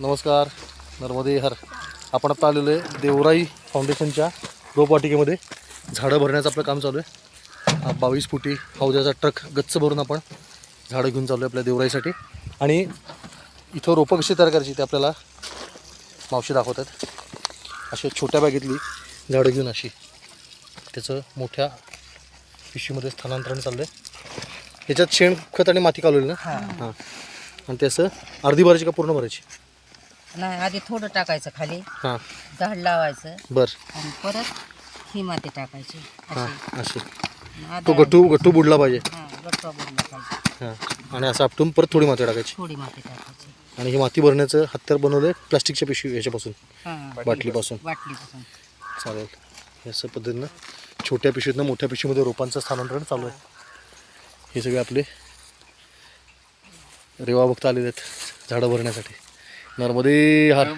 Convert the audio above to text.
नमस्कार नर्मदे हर. आपण आता आलेलो आहे देवराई फाउंडेशनच्या रोपवाटिकेमध्ये. झाडं भरण्याचं आपलं काम चालू आहे. बावीस फुटी हौद्याचा ट्रक गच्च भरून आपण झाडं घेऊन चालू आहे आपल्या देवराईसाठी. आणि इथं रोपं कशी तयार करायची ते आपल्याला मावशी दाखवतात अशा छोट्या बॅगेतली झाडं घेऊन अशी त्याचं मोठ्या पिशवीमध्ये स्थानांतरण चाललं आहे ह्याच्यात शेणखत आणि माती कालवली ना हां. आणि ते असं अर्धी भरायची का पूर्ण भरायची नाही आधी थोडं टाकायचं खाली. हां. झाड लावायचं. बर. आणि परत ही माती टाकायची. हां अशी. तो गट्टू गट्टू बुडला पाहिजे. हां गट्टू बुडला पाहिजे. हां. आणि असं आपटून परत थोडी माती टाकायची. थोडी माती टाकायची. आणि ही माती भरण्याचं हत्यार बनवलं आहे प्लास्टिकच्या पिशवी ह्याच्यापासून हां. बाटलीपासून. बाटलीपासून. चालेल. हे असं पद्धतीनं छोट्या पिशवीतनं मोठ्या पिशवीमध्ये रोपांचं स्थानांतरण चालू आहे. हे सगळे आपले रेवा भक्त आलेले आहेत झाडं भरण्यासाठी. नर्मदे हर